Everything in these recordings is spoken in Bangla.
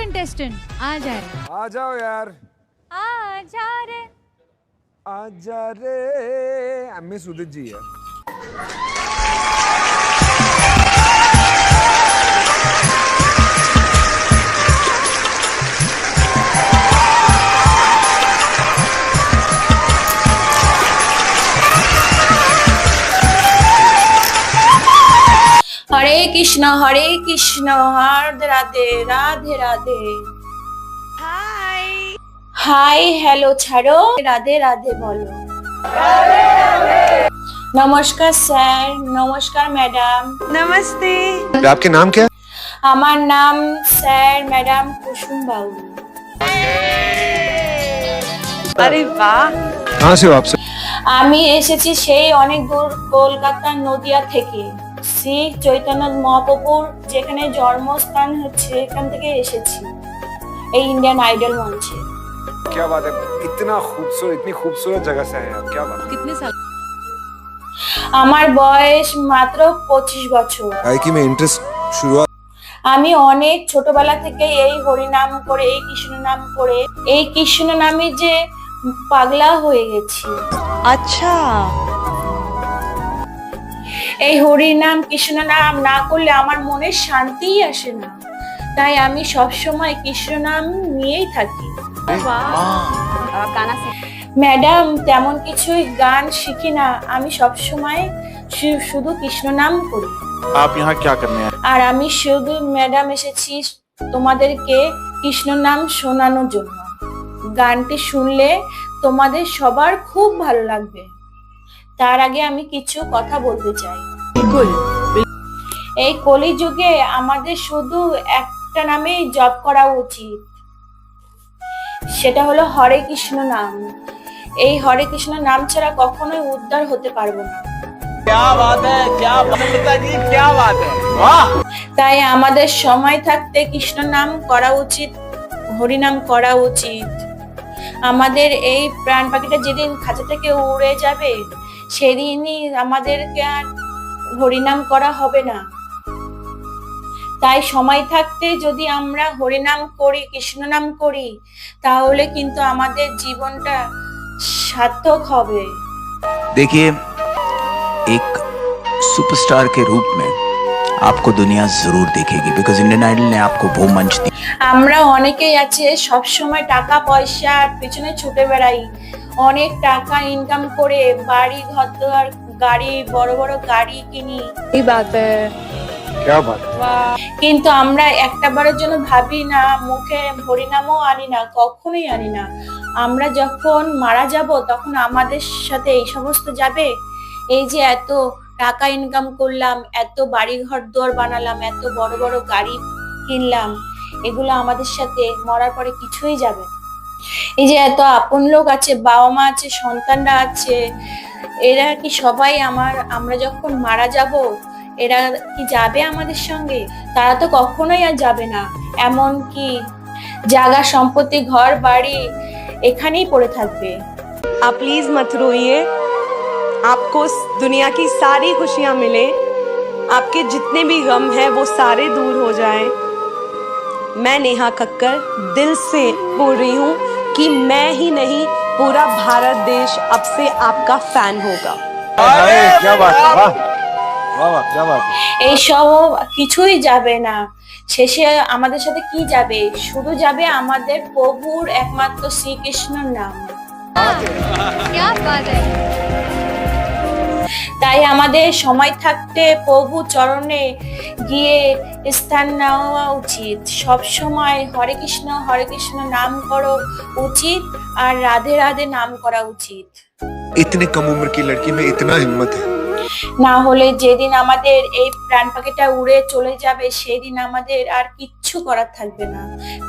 कंटेस्टेंट आ जाए आ जाओ यार। आ जा रे आ जा रे। एम एस उदित जी है। Hare Krishna Hare Krishna Radhe Radhe Radhe Radhe hi hi hello ছাড়ো রাধে রাধে বলো নমস্কার স্যার নমস্কার ম্যাডাম नमस्ते आपके नाम क्या है আমার নাম স্যার ম্যাডাম কুসুম বাবু अरे वाह कहाँ से हो आप सर আমি এসেছি সেই অনেক দূর কলকাতা নদিয়া থেকে শ্রী চৈতন্য মহাপ্রভুর যেখানে জন্মস্থান হচ্ছে এখান থেকে এসেছি এই ইন্ডিয়ান আইডল মঞ্চে क्या बात है इतना खूबसूरत इतनी खूबसूरत जगह से हैं आप क्या बात कितने साल আমার বয়স মাত্র পঁচিশ বছর गायकी में इंटरेस्ट शुरुआत আমি অনেক ছোটবেলা থেকে এই হরিনাম করে এই কৃষ্ণ নাম করে এই কৃষ্ণ নামে যে পাগলা হয়ে গেছি अच्छा এই হরি নাম কৃষ্ণ নাম না করলে আমার মনে শান্তিই আসে না। তাই আমি সবসময় কৃষ্ণ নাম নিয়েই থাকি। ম্যাডাম তেমন কিছুই গান শিখি না। আমি সবসময় শুধু কৃষ্ণ নাম করি। আর আমি শুধু ম্যাডাম এসেছি তোমাদেরকে কৃষ্ণ নাম শোনানোর জন্য। গানটি শুনলে তোমাদের সবার খুব ভালো লাগবে। তার আগে আমি কিছু কথা বলতে চাই। এই কলিযুগে আমাদের শুধু একটা নামেই জপ করা উচিত। সেটা হলো হরে কৃষ্ণ নাম। এই হরে কৃষ্ণ নাম ছাড়া কখনোই উদ্ধার হতে পারব না। তাই আমাদের সময় থাকতে কৃষ্ণ নাম করা উচিত হরিনাম করা উচিত। আমাদের এই প্রাণ পাখিটা যেদিন খাঁচা থেকে উড়ে যাবে সেদিনই আমাদেরকে আর হরিনাম করা হবে না তাই সময় থাকতে যদি আমরা হরিনাম করি কৃষ্ণ নাম করি তাহলে কিন্তু আমাদের জীবনটা সার্থক হবে देखिए एक सुपरस्टार के रूप में आपको दुनिया जरूर देखेगी बिकॉज इंडियन आइडल ने आपको वो मंच दिया আমরা অনেকেই আছে সব সময় টাকা পয়সার পেছনে ছুটে বেড়াই অনেক টাকা ইনকাম করে বাড়ি ঘর দোয়ার গাড়ি বড় বড় গাড়ি কিনি। এই বাত? কিন্তু আমরা একটা বারের জন্য ভাবি না মুখে হরিনামও আনি না কখনোই আনি না। আমরা যখন মারা যাব তখন আমাদের সাথে এই সমস্ত যাবে? এই যে এত টাকা ইনকাম করলাম এত বাড়ি ঘর দোয়ার বানালাম এত বড় বড় গাড়ি কিনলাম এগুলো আমাদের সাথে মরার পরে কিছুই যাবে না। এই যে এত আপন লোক আছে বাবা মা আছে সন্তানরা আছে এরা কি সবাই আমার আমরা যখন মারা যাব এরা কি যাবে আমাদের সঙ্গে তারা তো কখনোই আর যাবে না এমন কি জায়গা সম্পত্তি ঘর বাড়ি এখানেই পড়ে থাকবে आप प्लीज मत रोइए आपको इस दुनिया की सारी खुशियां मिले आपके जितने भी गम हैं वो सारे दूर हो जाएं मैं नेहा कक्कर दिल से बोल रही हूँ कि मैं ही नहीं पूरा भारत देश अब से आपका फैन होगा है क्या बात है वाह वाह वाह क्या बात है এইসব কিছুই যাবে না শেষে আমাদের সাথে কি যাবে শুধু যাবে আমাদের প্রভুর একমাত্র শ্রীকৃষ্ণর নাম क्या বাত है তাই আমাদের সময় থাকতে প্রভু চরণে গিয়ে স্থান নেওয়া উচিত। সবসময় হরে কৃষ্ণ হরে কৃষ্ণ নাম করো উচিত আর রাধে রাধে নাম করা উচিত। ইতনে কম উম্র কি লড়কি মে ইতনা হিম্মত হ্যাঁ না হলে যেদিন আমাদের এই প্রাণ পাখিটা উড়ে চলে যাবে, সেদিন আমাদের আর কিচ্ছু করার থাকবে না।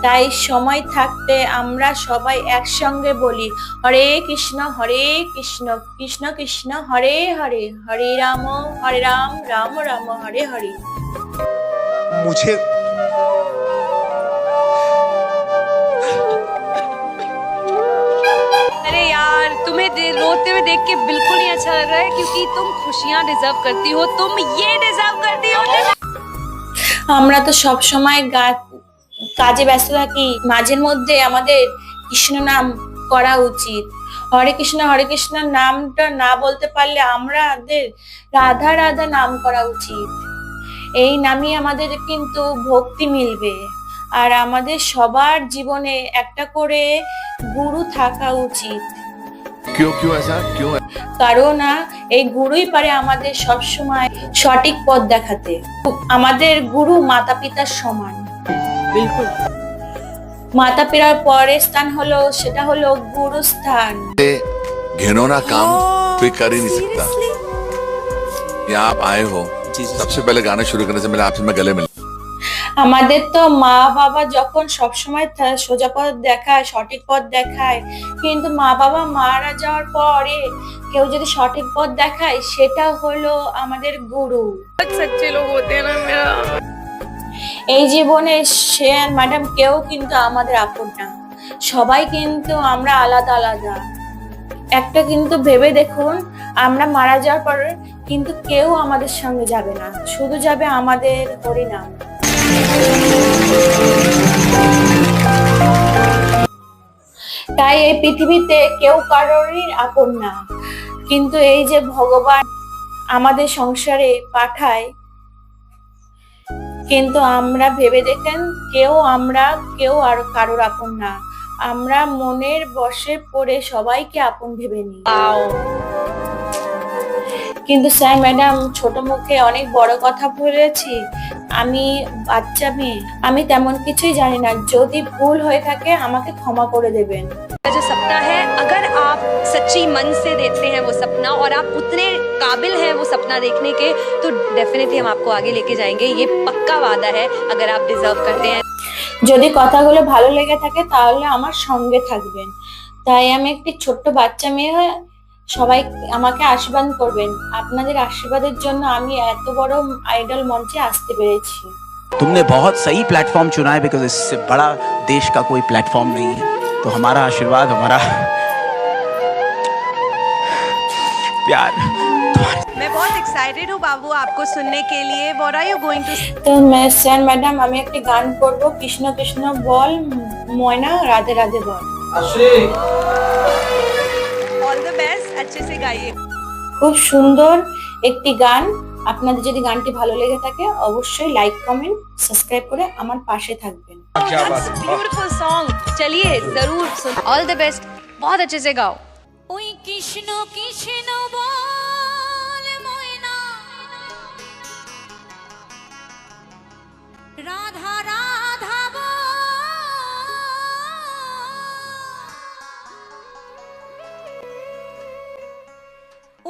তাই সময় থাকতে আমরা সবাই একসঙ্গে বলি, হরে কৃষ্ণ হরে কৃষ্ণ কৃষ্ণ কৃষ্ণ, হরে হরে হরে রাম হরে রাম রাম রাম, হরে হরে। मुझे दे- रोते हुए देख के बिल्कुल नहीं अच्छा लग रहा है क्योंकि तुम खुशियां डिजर्व करती हो तुम ये डिजर्व करती हो আমরা তো সব সময় গা কাজে ব্যস্ত থাকি মাঝের মধ্যে আমাদের কৃষ্ণ নাম করা উচিত হরে কৃষ্ণ হরে কৃষ্ণ নামটা না বলতে পারলে আমাদের রাধা রাধা নাম করা উচিত এই নামই আমাদের কিন্তু ভক্তি মিলবে আর আমাদের সবার জীবনে একটা করে গুরু থাকা উচিত क्यों क्यों ऐसा क्यों কারণ আহ, এই গুরুই পারে আমাদের সব সময় সঠিক পথ দেখাতে আমাদের গুরু মাতা পিতার সমান बिल्कुल মাতা পিতার পরের স্থান হলো সেটা হলো গুরুস্থান घिनौना काम कोई कर ही नहीं सकता यहाँ आप आए हो सबसे पहले गाना शुरू करने से पहले आपसे मैं गले मिल আমাদের তো মা বাবা যখন সবসময় সোজা পথ দেখায়, সঠিক পথ দেখায়, কিন্তু মা বাবা মারা যাওয়ার পরে কেউ যদি সঠিক পথ দেখায়, সেটা হলো আমাদের গুরু। এই জীবনে সে ম্যাডাম কেউ কিন্তু আমাদের আপন না। সবাই কিন্তু আমরা আলাদা আলাদা। একটা কিন্তু ভেবে দেখুন, আমরা মারা যাওয়ার পর কিন্তু কেউ আমাদের সঙ্গে যাবে না। শুধু যাবে আমাদের হরিনাম। তাই এই পৃথিবীতে কেউ কারোরই আপন না। কিন্তু এই যে ভগবান আমাদের সংসারে পাঠায়, কিন্তু আমরা ভেবে দেখেন কেউ আমরা, কেউ আর কারোর আপন না। আমরা মনের বসে পড়ে সবাইকে আপন ভেবে নিই। কিন্তু স্যার ম্যাডাম ছোট মুখে অনেক বড় কথা বলেছি আমি বাচ্চা মেয়ে আমি তেমন কিছুই জানি না যদি ভুল হয়ে থাকে আমাকে ক্ষমা করে দেবেন जो सपना है अगर आप सच्ची मन से देखते हैं वो सपना और आप उतने काबिल हैं वो सपना देखने के तो डेफिनेटली हम आपको आगे लेके जाएंगे ये पक्का वादा है अगर आप डिजर्व करते हैं যদি কথাগুলো ভালো লেগে থাকে তাহলে আমার সঙ্গে থাকবেন তাই আমি একটি ছোট্ট বাচ্চা মেয়ে হয়ে সবাই আমাকে আশীর্বাদ করবেন আপনাদের আশীর্বাদের জন্য আমি এত বড় আইডল মঞ্চে আসতে পেরেছি तुमने बहुत सही प्लेटफॉर्म चुना है बिकॉज इससे बड़ा देश का कोई प्लेटफॉर्म नहीं है तो हमारा आशीर्वाद हमारा प्यार मैं बहुत एक्साइटेड हूँ बाबू आपको सुनने के लिए what are you going to তো মে- স্যার ম্যাডাম আমি একটি গান করব কৃষ্ণ কৃষ্ণ বল ময়না রাধে রাধে বল ऑल द बेस्ट अच्छे से गाइए খুব সুন্দর একটি গান আপনাদের যদি গানটি ভালো লেগে থাকে অবশ্যই লাইক কমেন্ট সাবস্ক্রাইব করে আমার পাশে থাকবেন क्या बात है वाह। ब्यूटीफुल सॉन्ग चलिए जरूर सुन ऑल द बेस्ट बहुत अच्छे से गाओ ওই কৃষ্ণ কৃষ্ণ বল ময়না রাধা রাধা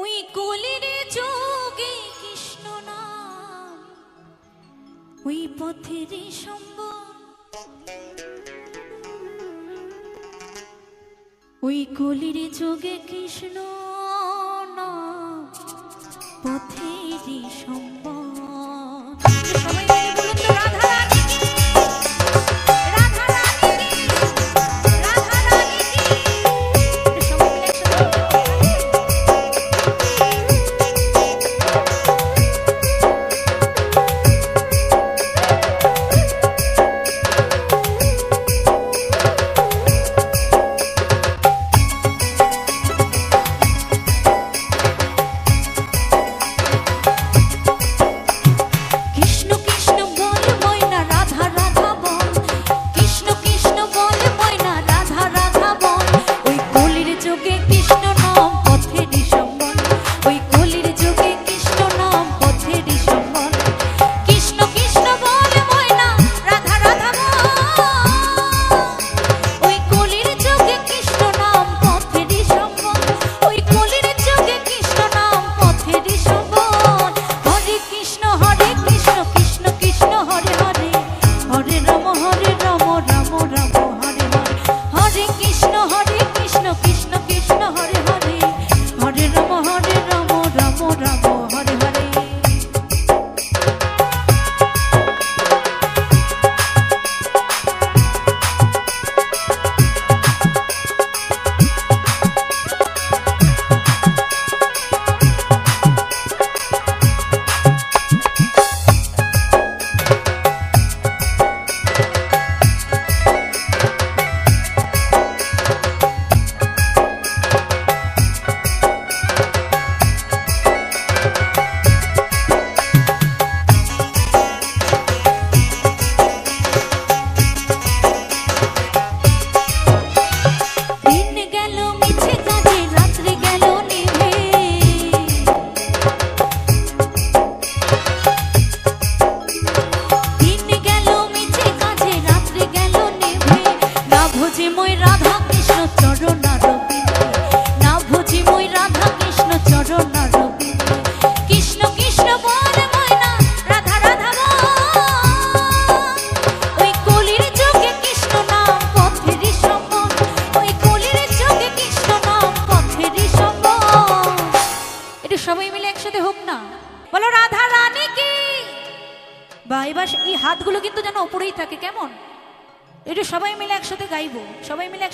ওই কলির যোগে কৃষ্ণ নাম। ওই পথের সম্বল ওই কলির যোগে কৃষ্ণ নাম। পথের সম্বল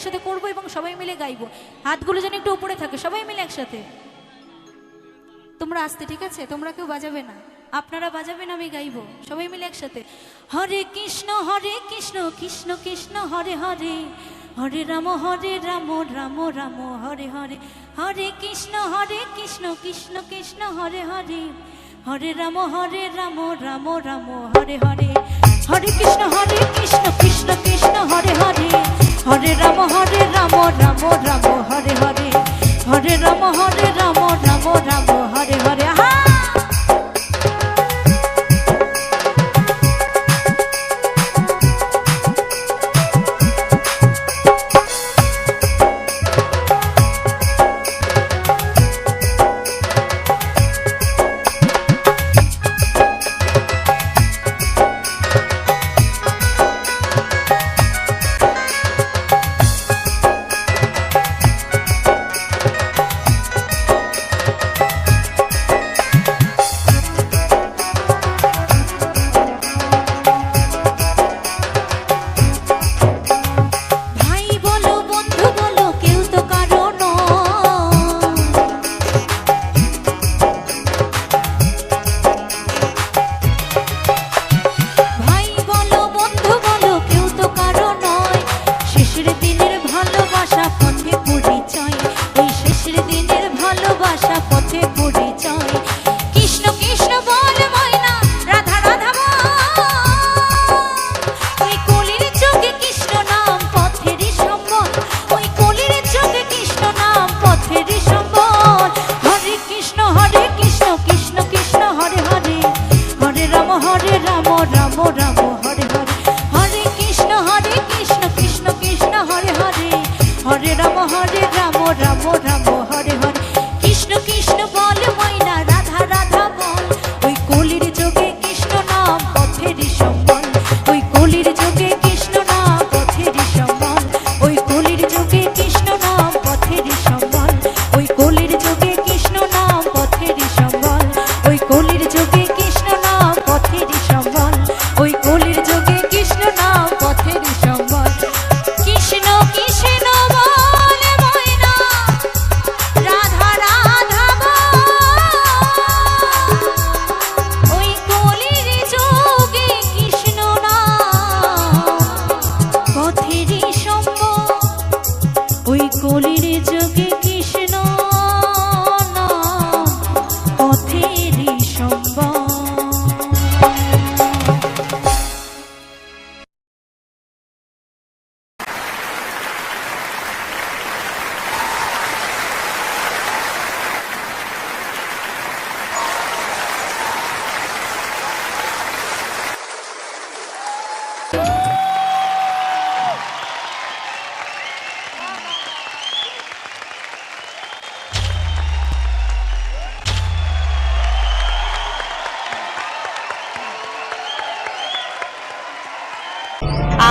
একসাথে করব এবং সবাই মিলে গাইবো। হাতগুলো যেন একটু উপরে থাকে, সবাই মিলে একসাথে। তোমরা আসতে, ঠিক আছে? তোমরা কেউ বাজাবে না। আপনারা বাজাবেন, আমি গাইবো। সবাই মিলে একসাথে। হরে কৃষ্ণ হরে কৃষ্ণ কৃষ্ণ কৃষ্ণ, হরে হরে। হরে রাম হরে রাম রাম রাম, হরে হরে। হরে কৃষ্ণ হরে কৃষ্ণ কৃষ্ণ কৃষ্ণ, হরে হরে। হরে রাম হরে রাম রাম রাম, হরে হরে। হরে কৃষ্ণ হরে কৃষ্ণ কৃষ্ণ কৃষ্ণ, হরে হরে। হরে রাম হরে রাম রাম রাম।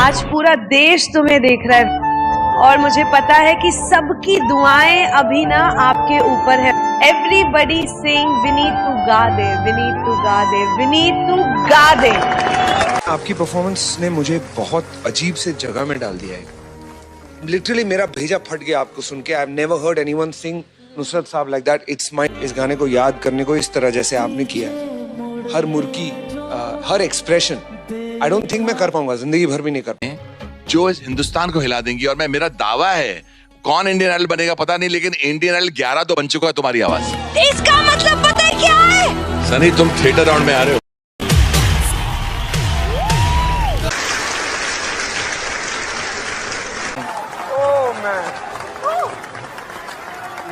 आज पूरा देश तुम्हें देख रहा है। और मुझे पता है कि सबकी दुआएँ अभी ना आपके ऊपर है। एवरीबडी सिंग विनीत तू गा दे विनीत तू गा दे विनीत तू गा दे. आपकी परफॉर्मेंस ने मुझे बहुत अजीब से जगह में डाल दिया है। लिटरली मेरा भेजा फट गया आपको सुन के। I never heard anyone sing Nusrat sahab like that it's my इस गाने को याद करने को इस तरह जैसे आपने किया। हर मुर्की हर एक्सप्रेशन आई डोंट थिंक मैं कर पाऊँगा ज़िंदगी भर भी नहीं कर जो इस हिंदुस्तान को हिला देंगी और मैं मेरा दावा है कौन इंडियन आइडल बनेगा पता नहीं लेकिन इंडियन आइडल 11 तो बन चुका है तुम्हारी आवाज़। इसका मतलब पता है क्या है? सनी तुम थिएटर राउंड में आ रहे हो।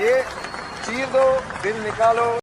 ये चीर दो दिल निकालो।